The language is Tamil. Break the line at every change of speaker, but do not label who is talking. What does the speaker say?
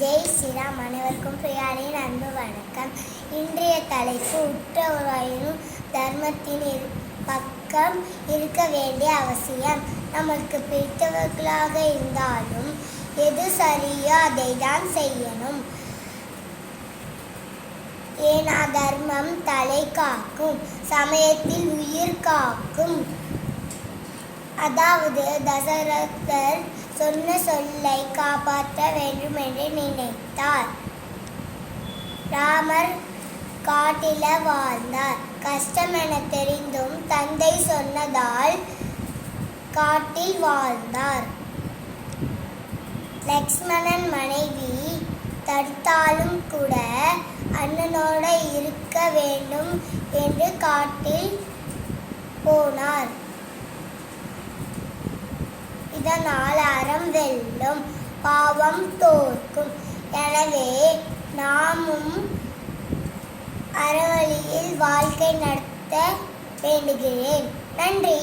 ஜெய் ஸ்ரீராம். அனைவருக்கும் பிரியாணியின் அன்பு வணக்கம். இன்றைய தலைப்பு உற்ற தர்மத்தின் பக்கம் இருக்க வேண்டிய அவசியம். நமக்கு பிடித்தவர்களாக இருந்தாலும் எது சரியோ அதை தான் செய்யணும். ஏனா தர்மம் தலை காக்கும் சமயத்தில் உயிர் காக்கும். அதாவது தசரதர் சொன்ன சொல்லை காப்பாற்ற வேண்டும் என்று நினைத்தார். ராமர் காட்டில வாழ்ந்தார். கஷ்டம் என தெரிந்தும் தந்தை சொன்னதால் காட்டில் வாழ்ந்தார். லக்ஷ்மணன் மனைவி தடுத்தாலும் கூட அண்ணனோட இருக்க வேண்டும் என்று காட்டில் போனார். இதனால் அறம் வெல்லும் பாவம் தோற்கும். எனவே நாமும் அறவழியில் வாழ்க்கை நடத்த வேண்டுகிறேன். நன்றி.